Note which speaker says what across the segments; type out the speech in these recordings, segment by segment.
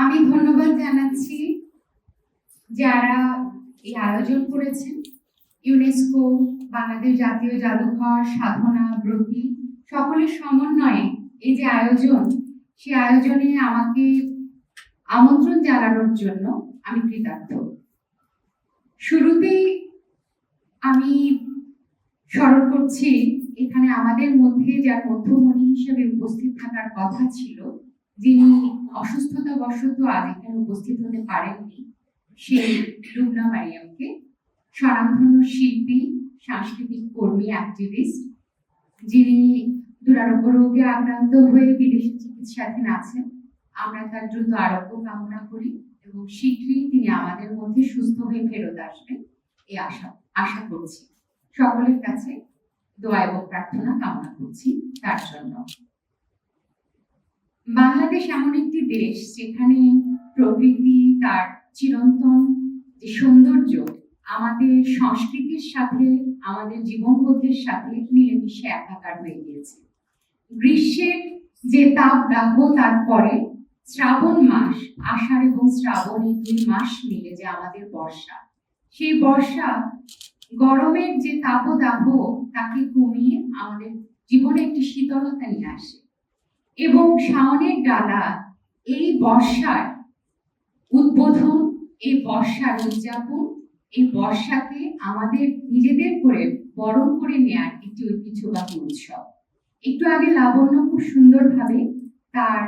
Speaker 1: আমি ধন্যবাদ জানাচ্ছি যারা এই আয়োজন করেছেন। ইউনেস্কো বাংলাদেশ জাতীয় জাদুঘর, সাধনা, ব্রতি, সকলের সমন্বয়ে এই যে আয়োজন, সেই আয়োজনে আমাকে আমন্ত্রণ জানানোর জন্য আমি কৃতার্থ। শুরুতেই আমি স্মরণ করছি, এখানে আমাদের মধ্যে যার মধ্যমণি হিসেবে উপস্থিত থাকার কথা ছিল যিনি অসুস্থতা বশত আজ এখানে উপস্থিত হতে পারেননি, সেই লুবনা মারিয়ামকে স্বনামধন্য শিল্পী, সাংস্কৃতিক কর্মী অ্যাক্টিভিস্ট যিনি দুরারোগ্য রোগে আক্রান্ত হয়ে বিদেশি চিকিৎসাধীন আছেন, আমরা তার দ্রুত আরোগ্য কামনা করি এবং শীঘ্রই তিনি আমাদের মধ্যে সুস্থ হয়ে ফেরত আসবেন এই আশা আশা করছি। সকলের কাছে দোয়া এবং প্রার্থনা কামনা করছি। তার জন্য বাংলাদেশ এমন একটি দেশ যেখানে প্রকৃতি, তার চিরন্তন যে সৌন্দর্য, আমাদের সংস্কৃতির সাথে, আমাদের জীবনবোধের সাথে মিলেমিশে একাকার হয়ে গিয়েছে। গ্রীষ্মের যে তাপ দাহ তারপরে শ্রাবণ মাস, আষাঢ় এবং শ্রাবণ এই দুই মাস মিলে যে আমাদের বর্ষা। সেই বর্ষা গরমের যে তাপদাহ, তাকে কমিয়ে আমাদের জীবনে একটি শীতলতা নিয়ে আসে। এবং শাওনের ডালা, এই বর্ষার উদ্বোধন, এই বর্ষার উদযাপন, এই বর্ষাকে আমাদের নিজেদের করে বরণ করে নেয়ার একটি ঐতিহ্যবাহী উৎসব। একটু আগে লাবণ্য খুব সুন্দরভাবে তার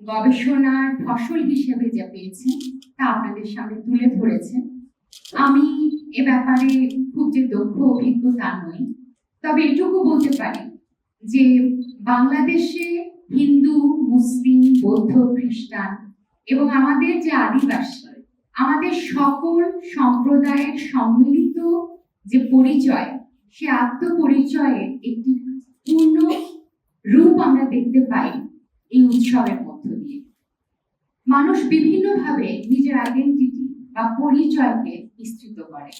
Speaker 1: গবেষণার ফসল হিসেবে যা পেয়েছেন তা আপনাদের সামনে তুলে ধরেছেন আমি এ ব্যাপারে খুব যে দক্ষ অভিজ্ঞতা নই, তবে এটুকু বলতে পারি যে বাংলাদেশে হিন্দু, মুসলিম, বৌদ্ধ, খ্রিস্টান এবং আমাদের যে আদিবাসী, আমাদের সকল সম্প্রদায়ের সম্মিলিত যে পরিচয়, সে আত্মপরিচয়ের একটি পূর্ণ রূপ আমরা দেখতে পাই এই উৎসবের মধ্য দিয়ে। মানুষ বিভিন্নভাবে নিজের আইডেন্টিটি বা পরিচয়কে বিস্তৃত করে।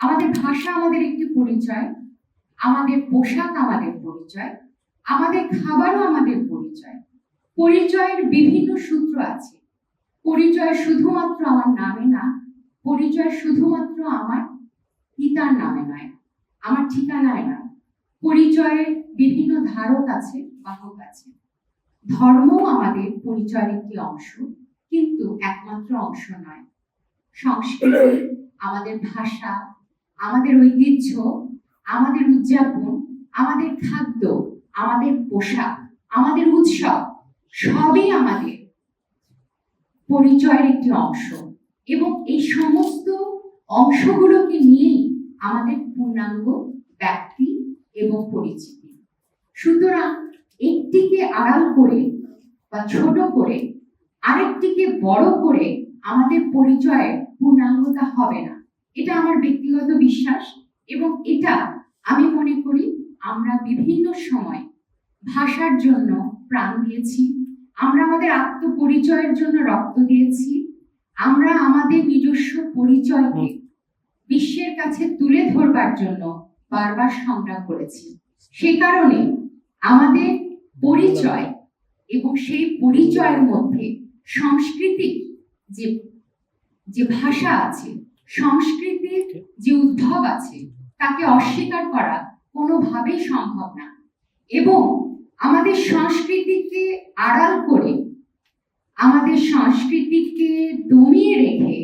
Speaker 1: আমাদের ভাষা আমাদের একটি পরিচয়, আমাদের পোশাক আমাদের পরিচয় আমাদের খাবারও আমাদের পরিচয়। পরিচয়ের বিভিন্ন সূত্র আছে। পরিচয় শুধুমাত্র আমার নামে না, পরিচয় শুধুমাত্র আমার পিতার নামে নয়, আমার ঠিকানায় না। পরিচয়ের বিভিন্ন ধারক আছে, বাহক আছে। ধর্ম আমাদের পরিচয়ের একটি অংশ, কিন্তু একমাত্র অংশ নয়। সংস্কৃতি, আমাদের ভাষা, আমাদের ঐতিহ্য, আমাদের উদযাপন, আমাদের খাদ্য আমাদের পোশাক, আমাদের উৎসব, সবই আমাদের পরিচয়ের একটি অংশ। এবং এই সমস্ত অংশগুলোকে নিয়েই আমাদের পূর্ণাঙ্গ ব্যক্তি এবং পরিচিতি। সুতরাং একটিকে আড়াল করে বা ছোট করে, আরেকটিকে বড় করে আমাদের পরিচয়ের পূর্ণাঙ্গতা হবে না। এটা আমার ব্যক্তিগত বিশ্বাস এবং এটা আমি মনে করি আমরা বিভিন্ন ভাষার জন্য প্রাণ দিয়েছি। আমরা আমাদের আত্মপরিচয়ের জন্য রক্ত দিয়েছি। আমরা আমাদের নিজস্ব পরিচয়কে বিশ্বের কাছে তুলে ধরবার জন্য বারবার সংগ্রাম করেছি। সে কারণে আমাদের পরিচয় এবং সেই পরিচয়ের মধ্যে সাংস্কৃতিক যে যে ভাষা আছে সংস্কৃতির যে উদ্ভব আছে তাকে অস্বীকার করা কোনোভাবেই সম্ভব না। এবং আমাদের সংস্কৃতিকে আড়াল করে, আমাদের সংস্কৃতিকে দমিয়ে রেখে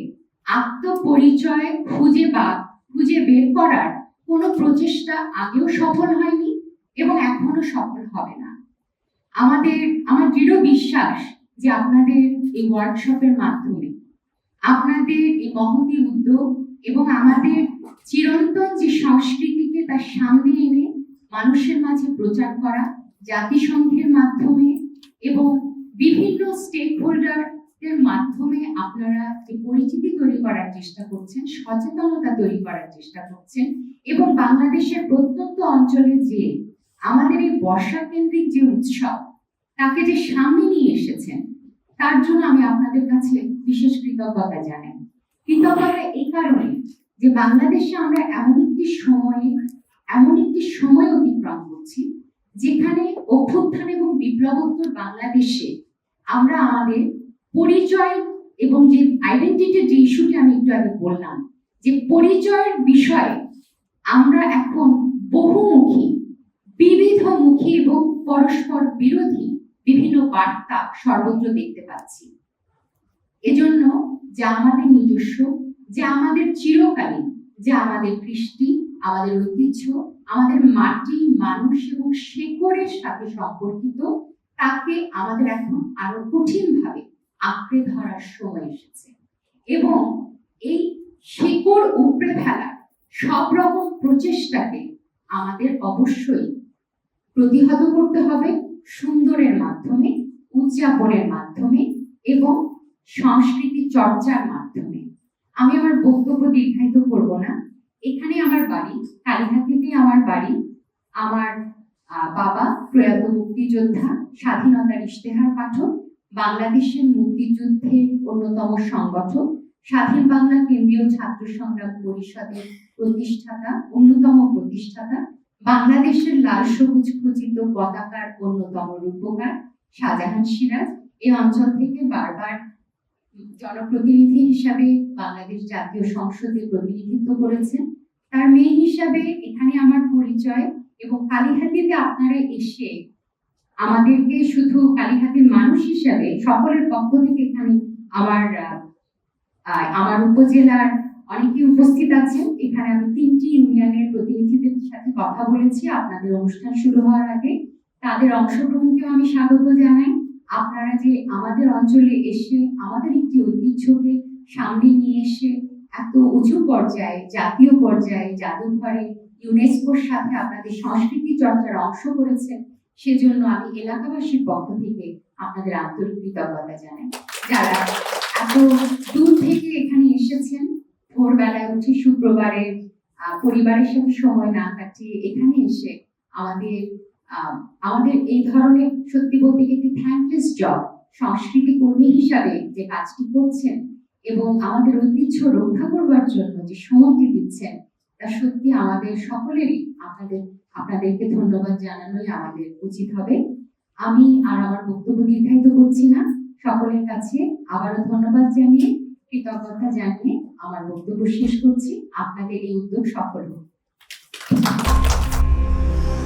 Speaker 1: আত্মপরিচয় খুঁজে বা, খুঁজে বের করার কোনো প্রচেষ্টা আগেও সফল হয়নি এবং এখনও সফল হবে না। আমাদের, আমার দৃঢ় বিশ্বাস যে আপনাদের এই ওয়ার্কশপের মাধ্যমে, আপনাদের এই মহতি উদ্যোগ এবং আমাদের চিরন্তন যে সংস্কৃতিকে তার সামনে এনে মানুষের মাঝে প্রচার করা জাতিসংঘের মাধ্যমে এবং বিভিন্ন স্টেক হোল্ডারদের মাধ্যমে আপনারা এই পরিচিতি তৈরি করার চেষ্টা করছেন, সচেতনতা তৈরি করার চেষ্টা করছেন এবং বাংলাদেশের প্রত্যন্ত অঞ্চলে যে আমাদের এই বর্ষা কেন্দ্রিক যে উৎসব, তাকে যে সামনে নিয়ে এসেছেন, তার জন্য আমি আপনাদের কাছে বিশেষ কৃতজ্ঞতা জানাই। কৃতজ্ঞতা এই কারণে যে বাংলাদেশে আমরা এমন একটি সময়ে, এমন একটি সময় অতিক্রম করছি যেখানে অভ্যুত্থান এবং বিপ্লবোত্তর বাংলাদেশে আমরা আমাদের পরিচয় এবং যে আইডেন্টিটির যে ইস্যুটি আমি একটু আগে বললাম, যে পরিচয়ের বিষয়ে আমরা এখন বহুমুখী, বিবিধমুখী এবং পরস্পর বিরোধী বিভিন্ন বার্তা সর্বত্র দেখতে পাচ্ছি। এজন্য যা আমাদের নিজস্ব, যা আমাদের চিরকালীন, যা আমাদের কৃষ্টি, আমাদের ঐতিহ্য আমাদের মাটি, মানুষ এবং শেকড়ের সাথে সম্পর্কিত, তাকে আমাদের এখন আরও কঠিনভাবে আঁকড়ে ধরার সময় এসেছে। এবং এই শেকড় উপড়ে ফেলার সব রকম প্রচেষ্টাকে আমাদের অবশ্যই প্রতিহত করতে হবে সুন্দরের মাধ্যমে, উদযাপনের মাধ্যমে এবং সংস্কৃতি চর্চার মাধ্যমে। আমি আমার বক্তব্য দীর্ঘায়িত করব না। এখানে আমার বাড়ি কালীহাতিতে আমার বাড়ি, আমার বাবা প্রয়াত মুক্তিযোদ্ধা, স্বাধীনতার ইশতেহার পাঠক, বাংলাদেশের মুক্তিযুদ্ধের অন্যতম সংগঠক, স্বাধীন বাংলা কেন্দ্রীয় ছাত্র সংগ্রাম পরিষদের প্রতিষ্ঠাতা, অন্যতম প্রতিষ্ঠাতা, বাংলাদেশের লাল সবুজ খচিত পতাকার অন্যতম রূপকার শাহজাহান সিরাজ। এই অঞ্চল থেকে বারবার জনপ্রতিনিধি হিসাবে বাংলাদেশ জাতীয় সংসদে প্রতিনিধিত্ব করেছেন। তার মেয়ে হিসাবে এখানে আমার পরিচয় এবং কালীহাতিতে আপনারা এসে আমাদেরকে শুধু কালীহাতির মানুষ হিসাবে, সকলের পক্ষ থেকে এখানে আমার আমার উপজেলার অনেকে উপস্থিত আছেন। এখানে আমি তিনটি ইউনিয়নের প্রতিনিধিদের সাথে কথা বলেছি। আপনাদের অনুষ্ঠান শুরু হওয়ার আগে তাদের অংশগ্রহণকেও আমি স্বাগত জানাই। আপনারা যে আমাদের অঞ্চলে এসে আমাদের একটি ঐতিহ্যকে সামনে নিয়ে এসে এত উঁচু পর্যায়ে জাতীয় পর্যায়ে জাদুঘরে ইউনেস্কোর সাথে আপনাদের সংস্কৃতি চর্চার অংশ করেছেন সেজন্য আমি এলাকাবাসীর পক্ষ থেকে আপনাদের আন্তরিক কৃতজ্ঞতা জানাই। যারা এত দূর থেকে এখানে এসেছেন ভোরবেলায় উঠে শুক্রবারে আহ, পরিবারের সাথে সময় না কাটিয়ে এখানে এসে আমাদের আমাদের এই ধরনের সত্যি বলতে একটি থ্যাঙ্কলেস জব সংস্কৃতি কর্মী হিসাবে যে কাজটি করছেন এবং আমাদের ঐতিহ্য রক্ষা করবার জন্য যে সময়টি দিচ্ছেন, তা সত্যি আমাদের সকলেরই আপনাদের, আপনাদেরকে ধন্যবাদ জানানোই আমাদের উচিত হবে। আমি আর আমার বক্তব্য দীর্ঘায়িত করছি না। সকলের কাছে আবারও ধন্যবাদ জানিয়ে, কৃতজ্ঞতা জানিয়ে আমার বক্তব্য শেষ করছি। আপনাদের এই উদ্যোগ সফল হোক।